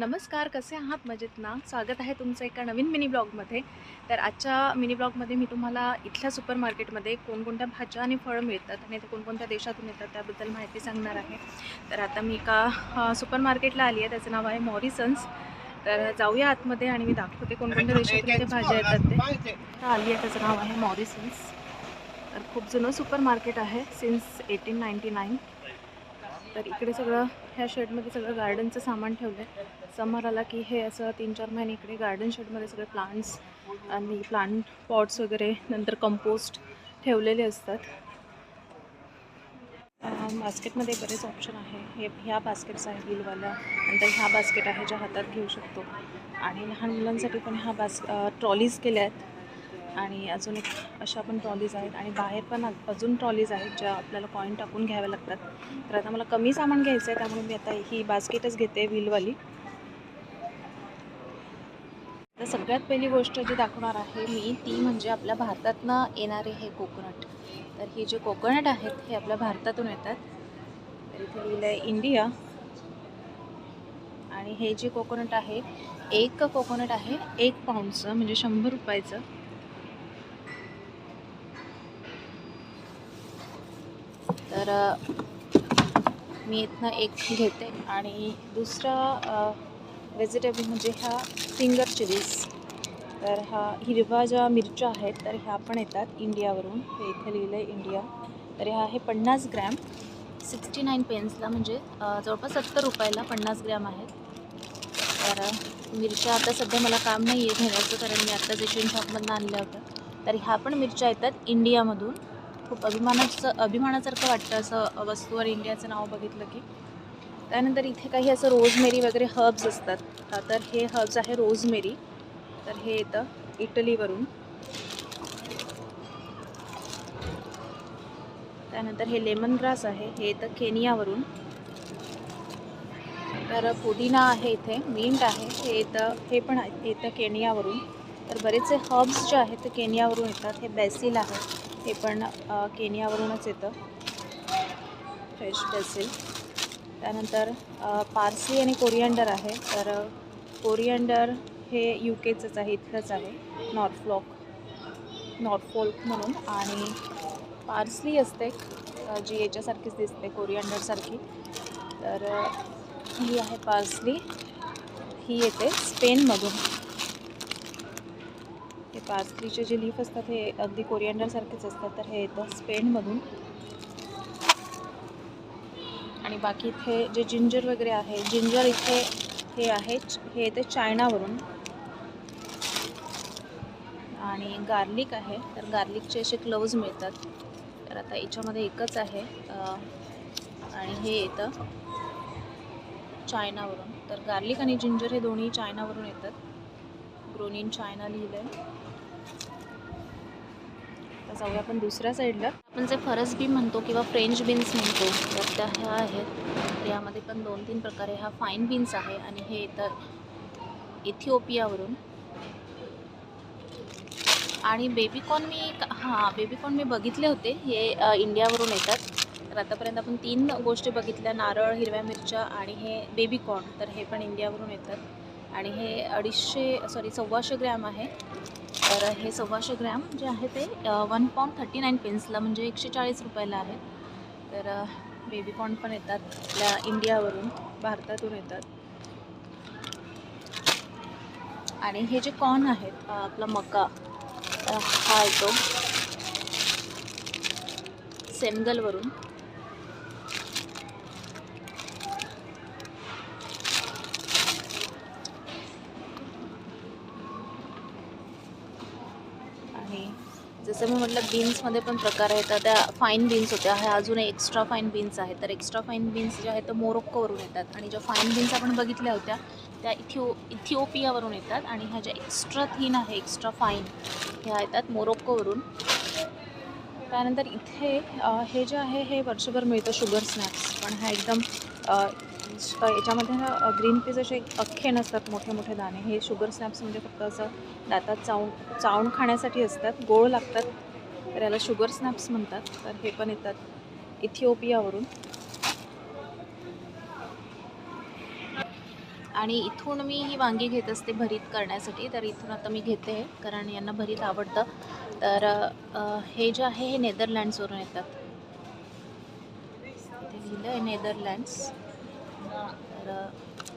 नमस्कार कसे आहात? मजेत ना? स्वागत आहे तुमचं एका नवीन मिनी ब्लॉगमध्ये. तर आजच्या मिनी ब्लॉगमध्ये मी तुम्हाला इथल्या सुपर मार्केटमध्ये कोणकोणत्या भाज्या आणि फळं मिळतात आणि ते कोणकोणत्या देशातून येतात त्याबद्दल माहिती सांगणार आहे. तर आता मी एका सुपर मार्केटला आली आहे. त्याचं नाव आहे मॉरिसन्स. तर जाऊया आतमध्ये आणि मी दाखवते कोणकोणत्या देशातून ते भाज्या येतात ते. आली आहे त्याचं नाव आहे मॉरिसन्स. तर खूप जुनं सुपर मार्केट आहे. सिन्स एटीन नाईन्टी नाईन तर इकडे सगळं ह्या शेडमध्ये सगळं गार्डनचं सामान ठेवलं आहे समर आला की हे असं तीन चार महिने इकडे गार्डन शेडमध्ये सगळे प्लांट्स आणि प्लांट पॉट्स वगैरे नंतर कंपोस्ट ठेवलेले असतात. बास्केटमध्ये बरेच ऑप्शन आहे. हे ह्या बास्केट्स आहे व्हीलवाल्या नंतर ह्या बास्केट आहे ज्या हातात घेऊ शकतो. आणि लहान मुलांसाठी पण ह्या बास ट्रॉलीज केल्या आहेत. आणि अजून एक अशा पण ट्रॉलीज आहेत आणि बाहेर पण अजून ट्रॉलीज आहेत ज्या आपल्याला कॉईन टाकून घ्याव्या लागतात. तर आता मला कमी सामान घ्यायचं आहे त्यामुळे मी आता ही बास्केटच घेते व्हीलवाली तर सगळ्यात पहिली गोष्ट जी दाखवणार आहे मी ती म्हणजे आपल्या भारतातनं येणारे हे कोकोनट तर हे जे कोकोनट आहेत हे आपल्या भारतातून येतात. तर इथे लिहिलं आहे इंडिया आणि हे जे कोकोनट आहे एक कोकोनट आहे एक पाऊंडचं म्हणजे शंभर रुपयाचं. तर मी इथनं एक घेते आणि दुसरा व्हेजिटेबल म्हणजे ह्या फिंगर चिलीज तर हा हिरवा ज्या मिरच्या आहेत तर ह्या पण येतात इंडियावरून. हे इथे लिहिलं आहे इंडिया. तर ह्या आहे पन्नास ग्रॅम. सिक्स्टी नाईन पेन्सला म्हणजे जवळपास सत्तर रुपयाला पन्नास ग्रॅम आहेत. तर मिरच्या आता सध्या मला काम नाही आहे घेण्याचं कारण मी आत्ता एशियन शॉपमधून आणल्या होत्या. तर ह्या पण मिरच्या येतात इंडियामधून. खूप अभिमानाचं अभिमानासारखं वाटतं असं वस्तूवर इंडियाचं नाव बघितलं की. त्यानंतर इथे काही असं रोजमेरी वगैरे हर्ब्स असतात. तर हे हर्ब्स आहे रोजमेरी. तर हे येतं इटलीवरून. त्यानंतर हे लेमन ग्रास आहे. हे येतं केनियावरून. तर पुदिना आहे इथे. मिंट आहे. हे येतं हे पण येतं केनियावरून. तर बरेचसे हर्ब्स जे आहेत ते केनियावरून येतात. हे बेसिल आहे. हे पण केनियावरूनच येतं. फ्रेश बेसिल त्यानंतर अ, आणि कोरिअंडर आहे. तर कोरिअंडर हे यू केचंच आहे इथलंच आहे. नॉर्थफ्लॉक नॉर्थफोल्क म्हणून. आणि पार्सली असते. जी याच्यासारखीच दिसते कोरिअंडरसारखी तर ही आहे पार्सली ही येते स्पेनमधून. पार्सलीचे जे लीफ असतात हे अगदी कोरिअंडरसारखेच असतात तर हे येतं स्पेनमधून. आणि बाकी इथे जे जिंजर वगैरे आहे जिंजर इथे हे आहे हे येते चायनावरून. आणि गार्लिक आहे तर गार्लिकचे असे क्लव्ज मिळतात. तर आता याच्यामध्ये एकच आहे आणि हे येतं चायनावरून. तर गार्लिक आणि जिंजर हे दोन्ही चायनावरून येतात. ग्रोन इन चायना लिहिलं आहे आता जाऊया आपण दुसऱ्या साईडला. आपण जे फरस बी म्हणतो किंवा फ्रेंच बीन्स म्हणतो तर त्या ह्या आहेत. यामध्ये पण दोन तीन प्रकारे हा फाईन बीन्स आहे आणि हे तर इथिओपियावरून आणि बेबीकॉर्न मी हां बेबीकॉर्न मी बघितले होते. हे इंडियावरून येतात. तर आतापर्यंत आपण तीन गोष्टी बघितल्या नारळ हिरव्या मिरच्या आणि हे बेबीकॉर्न तर हे पण इंडियावरून येतात. आणि हे अडीचशे सॉरी सव्वाशे ग्रॅम आहे. तर हे सव्वाशे ग्रॅम जे आहे ते वन पाऊंड थर्टी नाईन पेन्सला म्हणजे एकशे चाळीस रुपयाला आहे. तर बेबी बेबीकॉर्न पण येतात आपल्या इंडियावरून भारतातून येतात. आणि हे जे कॉर्न आहेत आपला मका हा येतो. सेमगलवरून आणि जसं मी म्हटलं बीन्समध्ये पण प्रकार आहेत. तर त्या फाईन बीन्स होत्या. ह्या अजून एक्स्ट्रा फाईन बीन्स आहेत. तर एक्स्ट्रा फाईन बीन्स ज्या आहेत त्या मोरोक्कोवरून येतात. आणि ज्या फाईन बीन्स आपण बघितल्या होत्या त्या इथिओ इथिओपियावरून येतात. आणि ह्या ज्या एक्स्ट्रा थीन आहे एक्स्ट्रा फाईन ह्या येतात मोरोक्कोवरून. त्यानंतर इथे हे जे आहे हे वर्षभर मिळतं शुगर स्नॅक्स पण हा एकदम याच्यामध्ये ना ग्रीन पीस असे अख्खे नसतात मोठे मोठे दाणे. हे शुगर स्नॅप्स म्हणजे फक्त असं दातात चावून चावून खाण्यासाठी असतात. गोळ लागतात तर याला शुगर स्नॅप्स म्हणतात. तर हे पण येतात इथिओपियावरून. आणि इथून मी ही वांगी घेत असते भरीत करण्यासाठी तर इथून आता मी घेते आहे कारण यांना भरीत आवडतं. तर हे जे आहे हे नेदरलँड्सवरून येतात. ते लिहिलं आहे नेदरलँड्स. तर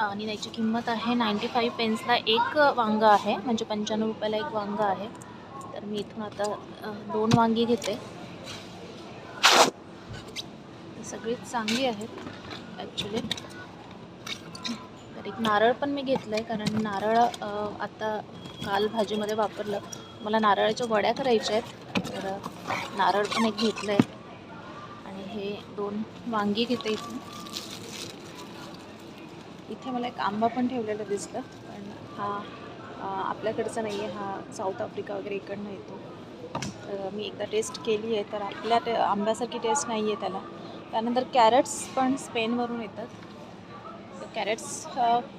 आणि याची किंमत आहे नाईंटी फाईव्ह पेन्सला एक वांगं आहे. म्हणजे पंच्याण्णव रुपयाला एक वांगं आहे. तर मी इथून आता दोन वांगी घेते. सगळीच चांगली आहेत ॲक्च्युली तर एक नारळ पण मी घेतलं आहे कारण नारळ आता काल भाजीमध्ये वापरलं. मला नारळाच्या वड्या करायच्या आहेत. तर नारळ पण एक घेतलं आहे आणि हे दोन वांगी घेते इथून. इथे मला एक आंबा पण ठेवलेला दिसलं पण हा आपल्याकडचा नाही आहे हा साऊथ आफ्रिका वगैरे इकडनं येतो. तर मी एकदा टेस्ट केली आहे तर आपल्या ते आंब्यासारखी टेस्ट नाही आहे त्याला. त्यानंतर कॅरेट्स पण स्पेनवरून येतात. तर कॅरेट्स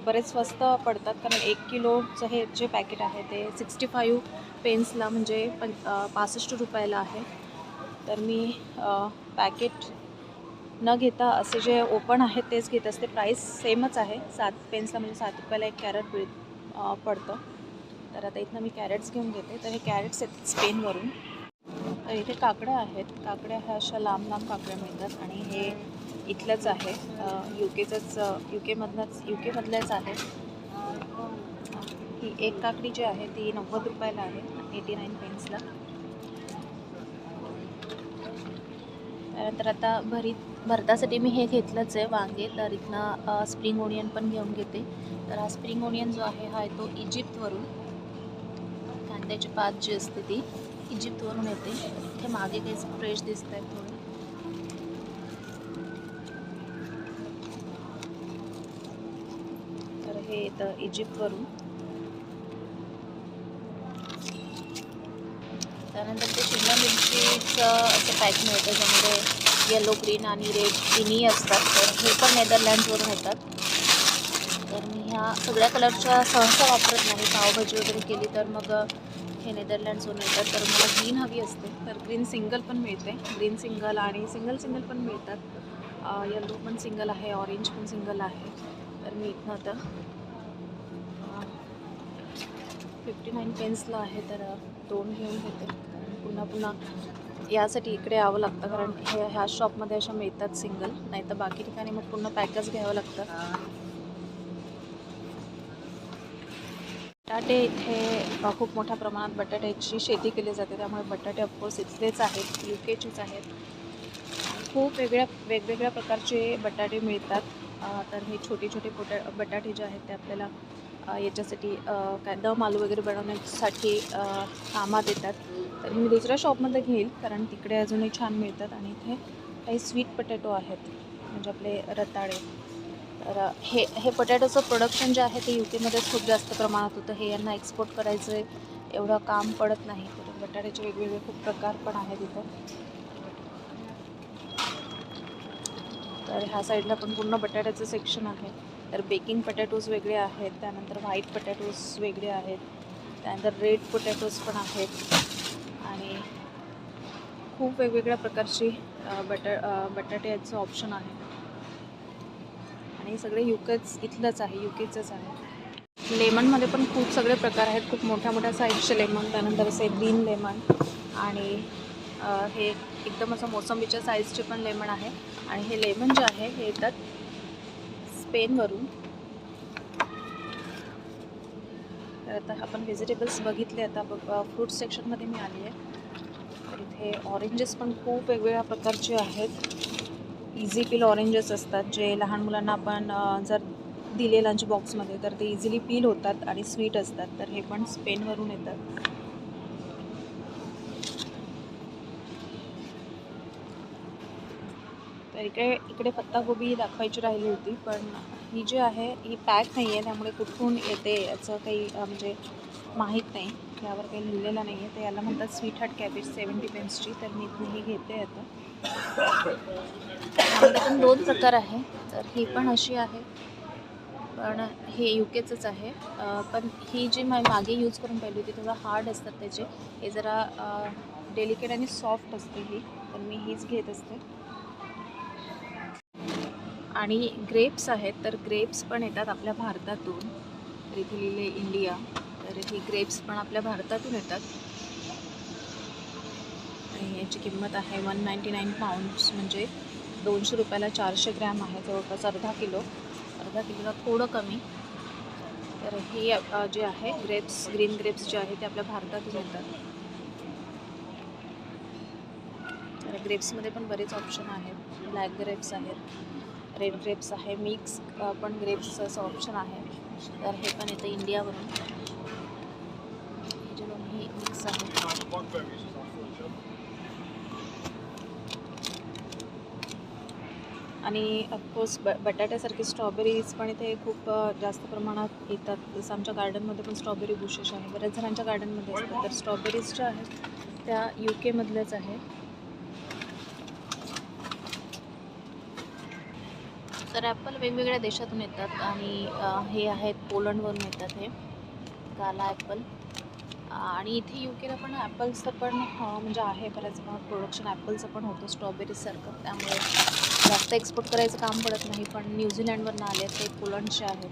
बरेच स्वस्त पडतात कारण एक किलोचं हे जे पॅकेट आहे ते सिक्स्टी फाईव्ह पेन्सला म्हणजे पण पासष्ट रुपयाला आहे. तर मी पॅकेट न घेता असे जे ओपन आहेत तेच घेत असते. प्राईस सेमच आहे. सात पेन्सला म्हणजे सात रुपयाला एक कॅरेट मिळ पडतं. तर आता इथनं मी कॅरेट्स घेऊन घेते. तर हे कॅरेट्स आहेत स्पेनवरून. तर इथे काकड्या आहेत. काकड्या ह्या अशा लांब लांब काकड्या मिळतात. आणि हे इथलंच आहे. यू केचंच यू केमधलंच यू केमधल्याच आहे. ही एक काकडी जी आहे ती नव्वद रुपयाला आहे. एटी नाईन पेन्सला त्यानंतर आता भरीत भरतासाठी मी हे घेतलंच आहे वांगे. तर इथनं स्प्रिंग ओनियन पण घेऊन घेते. तर हा स्प्रिंग ओनियन जो आहे हा येतो इजिप्तवरून. कांद्याची पात जी असते ती इजिप्तवरून येते. इथे मागे काही फ्रेश दिसत आहेत थोडं. तर हे येतं इजिप्तवरून. त्यानंतर ते शिमला असं पॅक मिळतं ज्यामध्ये येलो ग्रीन आणि रेड तिन्ही असतात. तर हे पण नेदरलँड्सवरून येतात तर मी ह्या सगळ्या कलरच्या सहसा वापरत नाही. पावभाजी वगैरे केली तर मग हे नेदरलँड्सवरून येतात. तर मला ग्रीन हवी असते. तर ग्रीन सिंगल पण मिळते. ग्रीन सिंगल आणि सिंगल सिंगल पण मिळतात. येलो पण सिंगल आहे. ऑरेंज पण सिंगल आहे. तर मी इथनं आता फिफ्टी नाईन पेन्सला आहे. तर दोन घेऊन घेते. पुन्हा पुन्हा यासाठी इकडे यावं लागतं कारण हे ह्या शॉपमध्ये अशा मिळतात सिंगल नाही तर बाकी ठिकाणी मग पूर्ण पॅकच घ्यावं लागतं. बटाटे इथे खूप मोठ्या प्रमाणात बटाट्याची शेती केली जाते त्यामुळे बटाटे ऑफकोर्स इथलेच आहेत यू केचेच आहेत. खूप वेगळ्या वेगवेगळ्या प्रकारचे बटाटे मिळतात. तर हे छोटे छोटे बटा बटाटे जे आहेत ते आपल्याला याच्यासाठी काय दम आलू वगैरे बनवण्यासाठी कामात येतात. तर मी दुसऱ्या शॉपमध्ये घेईल कारण तिकडे अजूनही छान मिळतात आणि इथे काही स्वीट पटॅटो आहेत म्हणजे आपले रताळे. तर हे हे पटॅटोचं प्रोडक्शन जे आहे ते यू केमध्येच खूप जास्त प्रमाणात होतं. हे यांना एक्सपोर्ट करायचं आहे एवढं काम पडत नाही. तर बटाट्याचे वेगवेगळे खूप प्रकार पण आहेत इथं. तर ह्या साईडला पण पूर्ण बटाट्याचं सेक्शन आहे. तर बेकिंग पटॅटोज वेगळे आहेत त्यानंतर व्हाईट पटॅटोज वेगळे आहेत त्यानंतर रेड पोटॅटोज पण आहेत आणि खूप वेगवेगळ्या प्रकारची बटा बटाट्याचं ऑप्शन आहे. आणि सगळे युकेच इथलंच आहे युकेचंच आहे. लेमनमध्ये पण खूप सगळे प्रकार आहेत खूप मोठ्या मोठ्या साईजचे लेमन त्यानंतर असे ग्रीन लेमन आणि हे एकदम असं मोसंबीच्या साईजचे पण लेमन आहे. आणि हे लेमन जे आहे हे येतात स्पेनवरून तर आता आपण व्हेजिटेबल्स बघितले आता बघ फ्रूट सेक्शनमध्ये मी आली आहे. तर इथे ऑरेंजेस पण खूप वेगवेगळ्या प्रकारचे आहेत. इझी पील ऑरेंजेस असतात जे लहान मुलांना आपण जर दिले लंच बॉक्समध्ये तर ते इझिली पील होतात आणि स्वीट असतात. तर हे पण स्पेनवरून येतात. तर इकडे इकडे पत्तागोबी दाखवायची राहिली होती पण ही जी आहे ही पॅक नाही आहे त्यामुळे कुठून येते याचं काही म्हणजे माहीत नाही. यावर काही लिहिलेलं नाही आहे. तर याला म्हणतात स्वीट हार्ट कॅबेज सेवन्टी पेन्सची तर मी ही घेते आता. पण दोन प्रकार आहे. तर ही पण अशी आहे पण हे यू केचंच आहे. पण ही जी मी मागे यूज करून पाहिली होती थोडं हार्ड असतात त्याचे. हे जरा डेलिकेट आणि सॉफ्ट असते ही. तर मी हीच घेत असते. आणि ग्रेप्स आहेत तर ग्रेप्स पण येतात आपल्या भारतातून. तर इथे लिहिले इंडिया तर ही ग्रेप्स पण आपल्या भारतातून येतात. आणि याची किंमत आहे वन नाईंटी नाईन पाऊंड्स म्हणजे दोनशे रुपयाला चारशे ग्रॅम आहे जवळपास अर्धा किलो. अर्धा किलोला थोडं कमी. तर हे जे आहे ग्रेप्स ग्रीन ग्रेप्स जे आहे ते आपल्या भारतातून येतात. तर ग्रेप्समध्ये पण बरेच ऑप्शन आहेत. ब्लॅक ग्रेप्स आहेत. रेड ग्रेप्स आहे मिक्स पण ग्रेप्स असं ऑप्शन आहे. तर हे पण येतं इंडियावरून. हे जे दोन्ही मिक्स आहे आणि ऑफकोर्स ब बटाट्यासारखे स्ट्रॉबेरीज पण इथे खूप जास्त प्रमाणात येतात. जसं आमच्या गार्डनमध्ये पण स्ट्रॉबेरी बुशेस आहे. बऱ्याच जणांच्या गार्डनमध्ये असतात. तर स्ट्रॉबेरीज ज्या आहेत त्या यू केमधल्याच आहे तर ॲपल वेगवेगळ्या देशातून येतात आणि हे आहेत पोलंडवरून येतात हे काला ॲपल. आणि इथे यू केला पण ॲपल्सचं पण म्हणजे आहे बऱ्याच प्रोडक्शन ॲपलचं पण होतं स्ट्रॉबेरीसारखं त्यामुळे जास्त एक्सपोर्ट करायचं काम पडत नाही पण न्यूझीलँडवरनं आले ते पोलंडचे आहेत.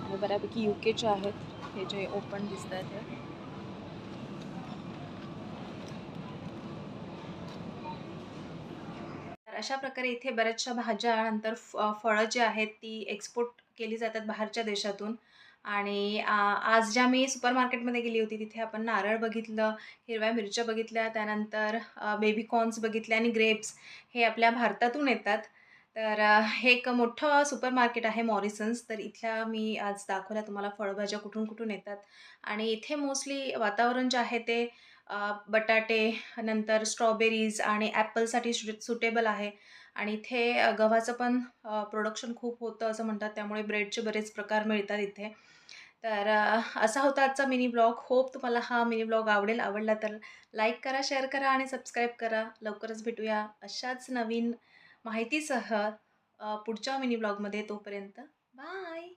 आणि बऱ्यापैकी यू केचे आहेत. हे जे ओपन दिसत आहेत हे तर अशा प्रकारे इथे बऱ्याचशा भाज्या नंतर फ फळं जी आहेत ती एक्सपोर्ट केली जातात बाहेरच्या देशातून. आणि आज ज्या मी सुपर मार्केटमध्ये गेली होती तिथे आपण नारळ बघितलं हिरव्या मिरच्या बघितल्या त्यानंतर बेबीकॉर्न्स बघितले आणि ग्रेप्स हे आपल्या भारतातून येतात. तर हे एक मोठं सुपर मार्केट आहे मॉरिसन्स. तर इथल्या मी आज दाखवल्या तुम्हाला फळभाज्या कुठून कुठून येतात. आणि इथे मोस्टली वातावरण जे आहे ते बटाटे नंतर स्ट्रॉबेरीज आणि ॲपलसाठी सुटेबल आहे. आणि इथे गव्हाचं पण प्रोडक्शन खूप होतं असं म्हणतात. त्यामुळे ब्रेडचे बरेच प्रकार मिळतात इथे. तर असा होता आजचा मिनी ब्लॉग होप तुम्हाला हा मिनी ब्लॉग आवडेल. आवडला तर लाईक करा शेअर करा आणि सबस्क्राईब करा. लवकरच भेटूया अशाच नवीन माहितीसह पुढच्या मिनी ब्लॉगमध्ये तोपर्यंत. बाय